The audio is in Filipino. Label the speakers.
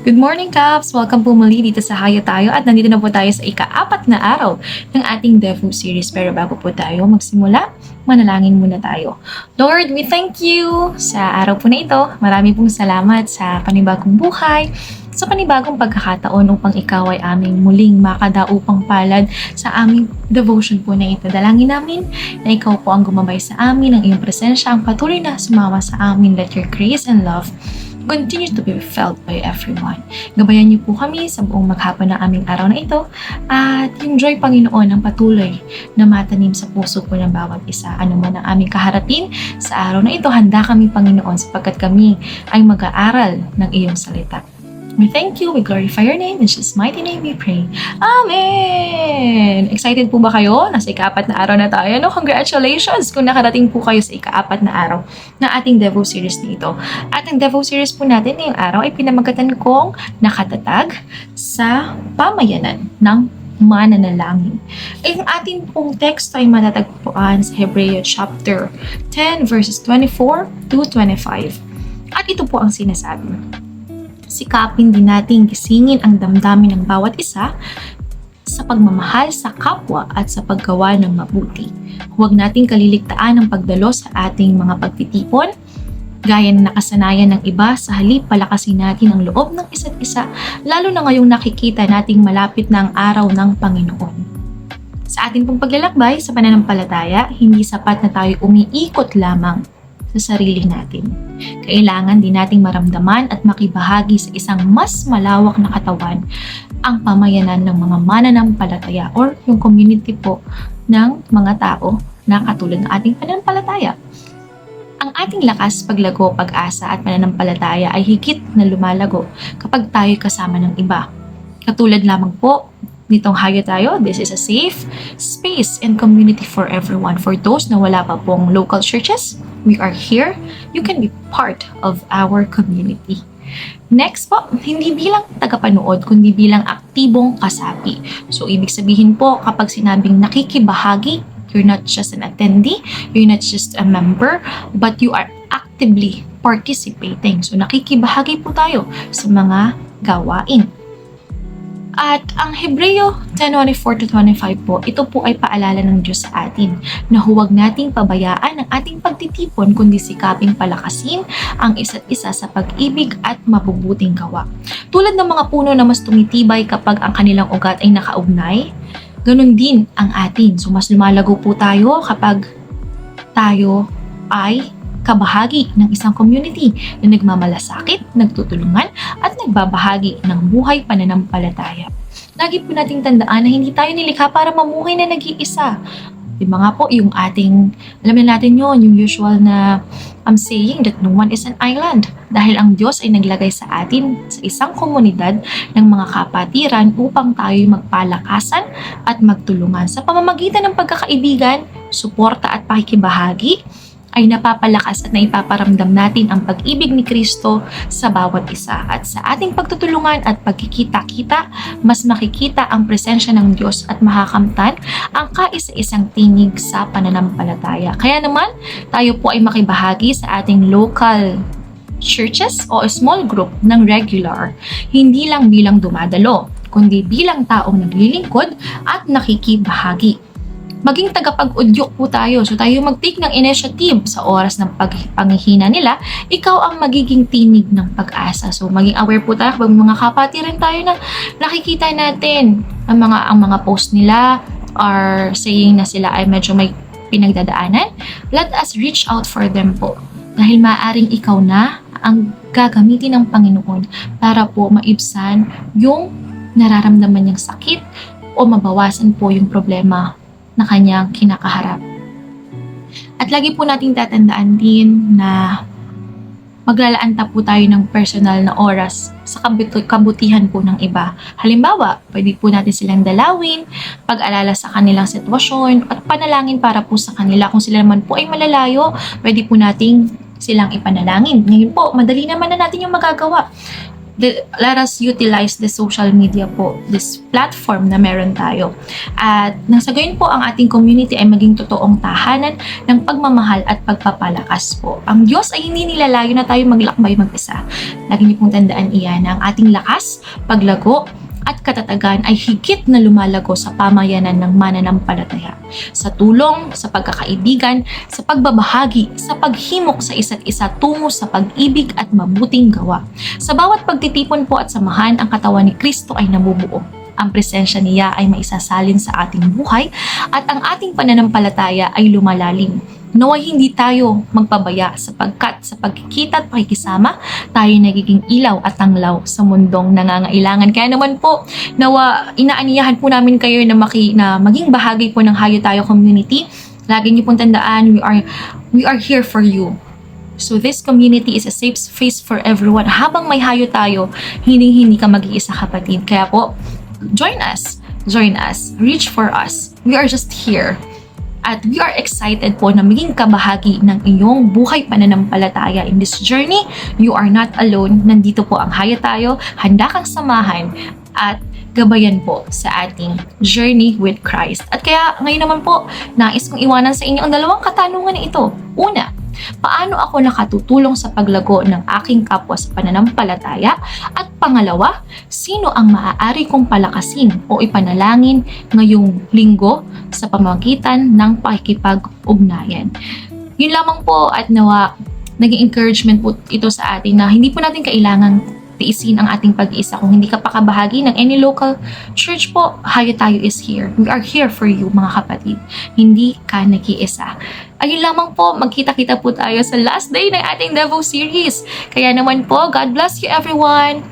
Speaker 1: Good morning, Caps! Welcome po muli dito sa Haya Tayo at nandito na po tayo sa ika-apat na araw ng ating Devu series. Pero bago po tayo magsimula, manalangin muna tayo. Lord, we thank you sa araw po na ito. Marami pong salamat sa panibagong buhay, sa panibagong pagkakataon upang ikaw ay aming muling makadaupang palad sa aming devotion po na ito. Dalangin namin na ikaw po ang gumabay sa amin, ang iyong presensya, ang patuloy na sumama sa amin. Let your grace and love continue to be felt by everyone. Gabayan niyo po kami sa buong maghapon ng aming araw na ito at yung joy Panginoon ang patuloy na matanim sa puso po ng bawat isa. Ano man ang aming kaharapin sa araw na ito, handa kami Panginoon sapagkat kami ay mag-aaral ng iyong salita. We thank you, we glorify your name, in Jesus' mighty name we pray. Amen! Excited po ba kayo? Nasa ikaapat na araw na tayo. No? Congratulations kung nakarating po kayo sa ikaapat na araw na ating Devo series dito. At ang Devo series po natin ngayong araw ay pinamagatan kong nakatatag sa pamayanan ng mananalangin. Ang ating pong text ay matatagpuan sa Hebreo chapter 10 verses 24 to 25. At ito po ang sinasabi sikapin din nating gisingin ang damdamin ng bawat isa sa pagmamahal sa kapwa at sa paggawa ng mabuti. Huwag nating kaliligtaan ang pagdalo sa ating mga pagtitipon, gaya na nakasanayan ng iba sa halip palakasin natin ang loob ng isa't isa, lalo na ngayong nakikita nating malapit na ang araw ng Panginoon. Sa ating pong paglalakbay sa pananampalataya, hindi sapat na tayo umiikot lamang sa sarili natin. Kailangan din nating maramdaman at makibahagi sa isang mas malawak na katawan ang pamayanan ng mga mananampalataya or yung community po ng mga tao na katulad ng ating pananampalataya. Ang ating lakas, paglago, pag-asa at pananampalataya ay higit na lumalago kapag tayo kasama ng iba. Katulad lamang po nitong hayo tayo, this is a safe space and community for everyone. For those na wala pa pong local churches, we are here. You can be part of our community. Next po, hindi bilang tagapanood, kundi bilang aktibong kasapi. So, ibig sabihin po, kapag sinabing nakikibahagi, you're not just an attendee, you're not just a member, but you are actively participating. So, nakikibahagi po tayo sa mga gawain. At ang Hebreo 10.24 to 25 po, ito po ay paalala ng Diyos sa atin na huwag nating pabayaan ang ating pagtitipon kundi sikaping palakasin ang isa't isa sa pag-ibig at mabubuting gawa. Tulad ng mga puno na mas tumitibay kapag ang kanilang ugat ay nakaugnay, ganun din ang atin. So mas lumalago po tayo kapag tayo ay kabahagi ng isang community na nagmamalasakit, nagtutulungan at nagbabahagi ng buhay pananampalataya. Lagi po nating tandaan na hindi tayo nilikha para mamuhay na nag-iisa. Di ba nga po, yung ating, alam na natin yon yung usual na I'm saying that no one is an island. Dahil ang Diyos ay naglagay sa atin sa isang komunidad ng mga kapatiran upang tayo magpalakasan at magtulungan. Sa pamamagitan ng pagkakaibigan, suporta at pakikibahagi, ay napapalakas at naipaparamdam natin ang pag-ibig ni Kristo sa bawat isa. At sa ating pagtutulungan at pagkikita-kita, mas makikita ang presensya ng Diyos at makakamtan ang kaisa-isang tinig sa pananampalataya. Kaya naman, tayo po ay makibahagi sa ating local churches o small group ng regular, hindi lang bilang dumadalo, kundi bilang taong naglilingkod at nakikibahagi maging tagapag-udyok po tayo. So tayo mag-take ng initiative sa oras ng pagpangihina nila, ikaw ang magiging tinig ng pag-asa. So maging aware po tayo kapag mga kapatiran tayo na nakikita natin ang mga ang mga post nila are saying na sila ay medyo may pinagdadaanan. Let us reach out for them po. Dahil maaring ikaw na ang gagamitin ng Panginoon para po maibsan yung nararamdaman niyang sakit o mabawasan po yung problema na kanyang kinakaharap. At lagi po nating tatandaan din na maglalaan po tayo ng personal na oras sa kabutihan po ng iba. Halimbawa, pwede po natin silang dalawin, pag-alala sa kanilang sitwasyon, at panalangin para po sa kanila. Kung sila naman po ay malalayo, pwede po nating silang ipanalangin. Ngayon po, madali naman na natin yung magagawa the, let us utilize the social media po, this platform na meron tayo. At nang sa gayon po ang ating community ay maging totoong tahanan ng pagmamahal at pagpapalakas po. Ang Diyos ay hindi nilalayo na tayo maglakbay mag-isa. Lagi niyo pong tandaan iyan ang ating lakas, paglago, at katatagan ay higit na lumalago sa pamayanan ng mananampalataya. Sa tulong, sa pagkakaibigan, sa pagbabahagi, sa paghimok sa isa't isa tungo sa pag-ibig at mabuting gawa. Sa bawat pagtitipon po at samahan, ang katawan ni Kristo ay nabubuo. Ang presensya niya ay maisasalin sa ating buhay at ang ating pananampalataya ay lumalalim. Naway hindi tayo magpabaya sapagkat sa pagkikita at pakikisama, tayo nagiging ilaw at tanglaw sa mundong nangangailangan. Kaya naman po, nawa inaaniyahan po namin kayo na, maki, na maging bahagi po ng Hayo Tayo community. Lagi niyo pong tandaan, we are, we are here for you. So this community is a safe space for everyone. Habang may hayo tayo, hindi hindi ka mag-iisa kapatid. Kaya po, join us. Join us. Reach for us. We are just here. At we are excited po na maging kabahagi ng iyong buhay pananampalataya in this journey. You are not alone. Nandito po ang Haya Tayo. Handa kang samahan at gabayan po sa ating journey with Christ. At kaya ngayon naman po, nais kong iwanan sa inyo ang dalawang katanungan na ito. Una, paano ako nakatutulong sa paglago ng aking kapwa sa pananampalataya? At pangalawa, sino ang maaari kong palakasin o ipanalangin ngayong linggo sa pamamagitan ng pakikipag-ugnayan? Yun lamang po at nawa naging encouragement po ito sa atin na hindi po natin kailangang tiisin ang ating pag-iisa. Kung hindi ka pa kabahagi ng any local church po, Hayo Tayo is here. We are here for you, mga kapatid. Hindi ka nag-iisa. Ayun lamang po, magkita-kita po tayo sa last day ng ating Devo series. Kaya naman po, God bless you everyone.